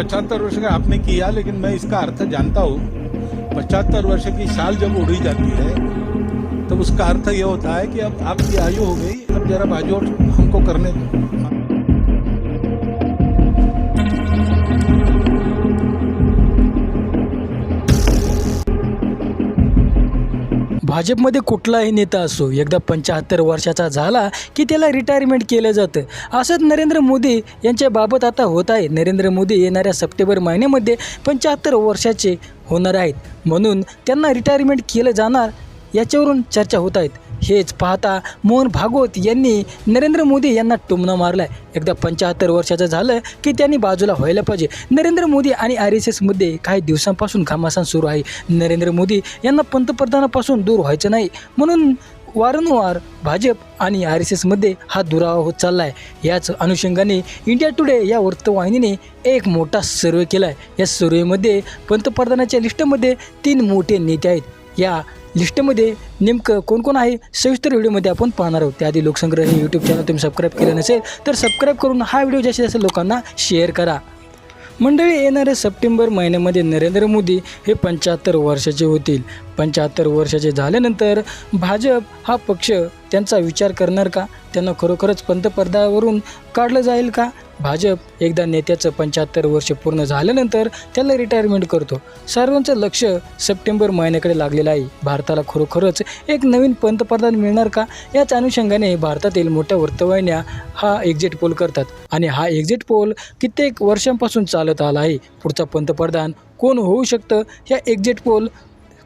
पचहत्तर वर्ष का आपने किया, लेकिन मैं इसका अर्थ जानता हूँ। पचहत्तर वर्ष की साल जब उड़ी जाती है तो उसका अर्थ यह होता है कि अब आपकी आयु हो गई, अब जरा बाजू हमको करने दो। भाजपमध्ये कुठलाही नेता असो एकदा पंच्याहत्तर वर्षाचा झाला की त्याला रिटायरमेंट केलं जातं. असंच नरेंद्र मोदी यांच्या बाबत आता होत आहे. नरेंद्र मोदी येणाऱ्या सप्टेंबर महिन्यामध्ये पंच्याहत्तर वर्षाचे होणार आहेत. म्हणून त्यांना रिटायरमेंट केलं जाणार याच्यावरून चर्चा होत आहेत. हेच पाहता मोहन भागवत यांनी नरेंद्र मोदी यांना टुमणं मारलं आहे एकदा पंच्याहत्तर वर्षाचं झालं की त्यांनी बाजूला व्हायला पाहिजे. नरेंद्र मोदी आणि आर एस एसमध्ये काही दिवसांपासून घमासान सुरू आहे. नरेंद्र मोदी यांना पंतप्रधानापासून दूर व्हायचं नाही. म्हणून वारंवार भाजप आणि आर एस एसमध्ये हा दुरावा होत चालला आहे याच अनुषंगाने इंडिया टुडे या वृत्तवाहिनीने एक मोठा सर्वे केला आहे या सर्वेमध्ये पंतप्रधानाच्या लिस्टमध्ये तीन मोठे नेते आहेत. या लिस्टमध्ये नेमकं कोण कोण आहे सविस्तर व्हिडिओमध्ये आपण पाहणार आहोत. त्याआधी लोकसंग्रह हे यूट्यूब चॅनल तुम्ही सबस्क्राईब केलं नसेल तर सबस्क्राईब करून हा व्हिडिओ जास्तीत जास्त लोकांना शेअर करा. मंडळी येणाऱ्या सप्टेंबर महिन्यामध्ये नरेंद्र मोदी हे पंच्याहत्तर वर्षाचे होतील. पंच्याहत्तर वर्षाचे झाल्यानंतर भाजप हा पक्ष त्यांचा विचार करणार का? त्यांना खरोखरच पंतप्रधानावरून काढलं जाईल का? भाजप एकदा नेत्याचं पंच्याहत्तर वर्ष पूर्ण झाल्यानंतर त्याला रिटायरमेंट करतो. सर्वांचं लक्ष सप्टेंबर महिन्याकडे लागलेलं आहे. भारताला खरोखरच एक नवीन पंतप्रधान मिळणार का? याच अनुषंगाने भारतातील मोठ्या वृत्तवाहिन्या हा एक्झिट पोल करतात. आणि हा एक्झिट पोल कित्येक वर्षांपासून चालत आला आहे. पुढचा पंतप्रधान कोण होऊ शकतं? ह्या एक्झिट पोल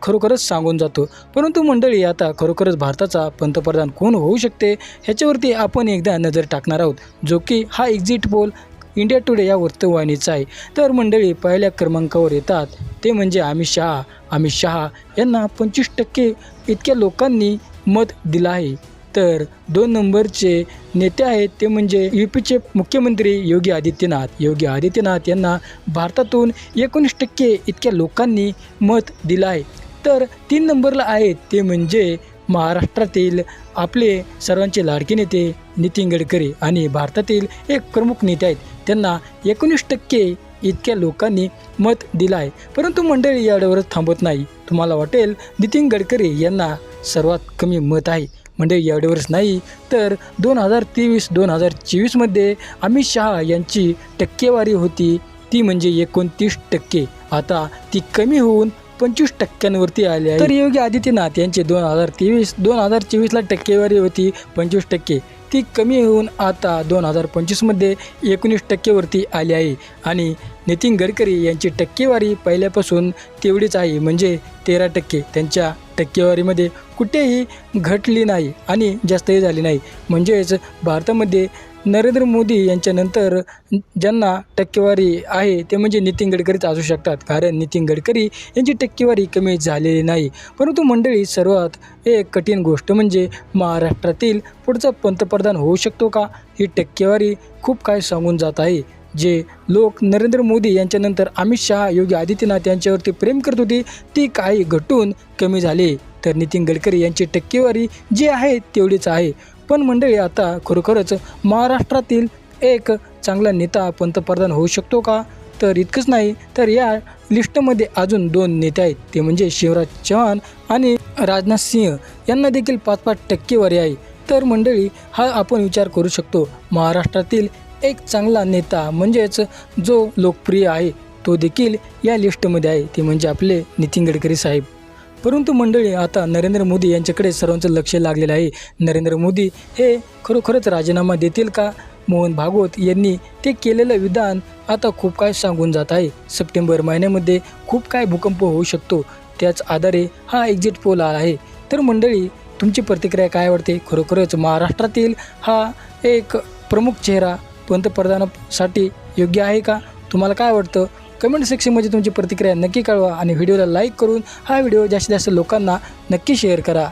खरोखरच सांगून जातो. परंतु मंडळी आता खरोखरच भारताचा पंतप्रधान कोण होऊ शकते? ह्याच्यावरती आपण एकदा नजर टाकणार आहोत. जो की हा एक्झिट पोल इंडिया टुडे या वृत्तवाहिनीचा आहे. तर मंडळी पहिल्या क्रमांकावर येतात. ते म्हणजे अमित शहा. अमित शहा यांना पंचवीस टक्के इतक्या लोकांनी मत दिलं आहे. तर दोन नंबरचे नेते आहेत ते म्हणजे यू पीचे मुख्यमंत्री योगी आदित्यनाथ. योगी आदित्यनाथ यांना भारतातून एकोणीस टक्के इतक्या लोकांनी मत दिलं आहे. तर तीन नंबरला आहेत ते म्हणजे महाराष्ट्रातील आपले सर्वांचे लाडके नेते नितीन गडकरी आणि भारतातील एक प्रमुख नेते आहेत. त्यांना एकोणीस टक्के इतक्या लोकांनी मत दिलं आहे. परंतु मंडळी यावरच थांबत नाही. तुम्हाला वाटेल नितीन गडकरी यांना सर्वात कमी मत आहे. मंडळी एवढ्यावरच नाही तर दोन हजार तेवीस दोन हजार चोवीसमध्ये अमित शहा यांची टक्केवारी होती. ती म्हणजे एकोणतीस टक्के. आता ती कमी होऊन पंचवीस टक्क्यांवरती आले आहे. तर योगी आदित्यनाथ यांचे दोन हजार तेवीस दोन हजार चोवीसला टक्केवारी होती पंचवीस टक्के. ती कमी होऊन आता दोन हजार पंचवीसमध्ये एकोणीस टक्केवरती आली आहे. आणि नितीन गडकरी यांची टक्केवारी पहिल्यापासून तेवढीच आहे. म्हणजे तेरा टक्के. त्यांच्या टक्केवारीमध्ये कुठेही घटली नाही आणि जास्तही झाली नाही. म्हणजेच भारतामध्ये नरेंद्र मोदी यांच्यानंतर ज्यांना टक्केवारी आहे ते म्हणजे नितीन गडकरीच असू शकतात. कारण नितीन गडकरी यांची टक्केवारी कमी झालेली नाही. परंतु मंडळी सर्वात एक कठीण गोष्ट म्हणजे महाराष्ट्रातील पुढचा पंतप्रधान होऊ शकतो का? ही टक्केवारी खूप काय सांगून जात आहे. जे लोक नरेंद्र मोदी यांच्यानंतर अमित शहा योगी आदित्यनाथ यांच्यावरती प्रेम करत होते ती काही घटून कमी झाली. तर नितीन गडकरी यांची टक्केवारी जी आहे तेवढीच आहे. पण मंडळी आता खरोखरच महाराष्ट्रातील एक चांगला नेता पंतप्रधान होऊ शकतो का? तर इतकंच नाही तर या लिस्टमध्ये अजून दोन नेते आहेत. ते म्हणजे शिवराज चव्हाण आणि राजनाथ सिंह. यांना देखील पाच पाच टक्केवारी आहे. तर मंडळी हा आपण विचार करू शकतो. महाराष्ट्रातील एक चांगला नेता म्हणजेच जो लोकप्रिय आहे तो देखील या लिस्टमध्ये आहे. ते म्हणजे आपले नितीन गडकरी साहेब. परंतु मंडळी आता नरेंद्र मोदी यांच्याकडे सर्वांचं लक्ष लागलेलं आहे. नरेंद्र मोदी हे खरोखरच राजीनामा देतील का? मोहन भागवत यांनी ते केलेलं विधान आता खूप काय सांगून जात आहे. सप्टेंबर महिन्यामध्ये खूप काय भूकंप होऊ शकतो त्याच आधारे हा एक्झिट पोल आहे. तर मंडळी तुमची प्रतिक्रिया काय वाटते खरोखरच महाराष्ट्रातील हा एक प्रमुख चेहरा पंतप्रधानासाठी योग्य आहे का? तुम्हाला काय वाटतं कमेंट सेक्शनमध्ये तुमची प्रतिक्रिया नक्की कळवा आणि व्हिडिओला लाईक करून हा व्हिडिओ जास्तीत जास्त लोकांना नक्की शेअर करा.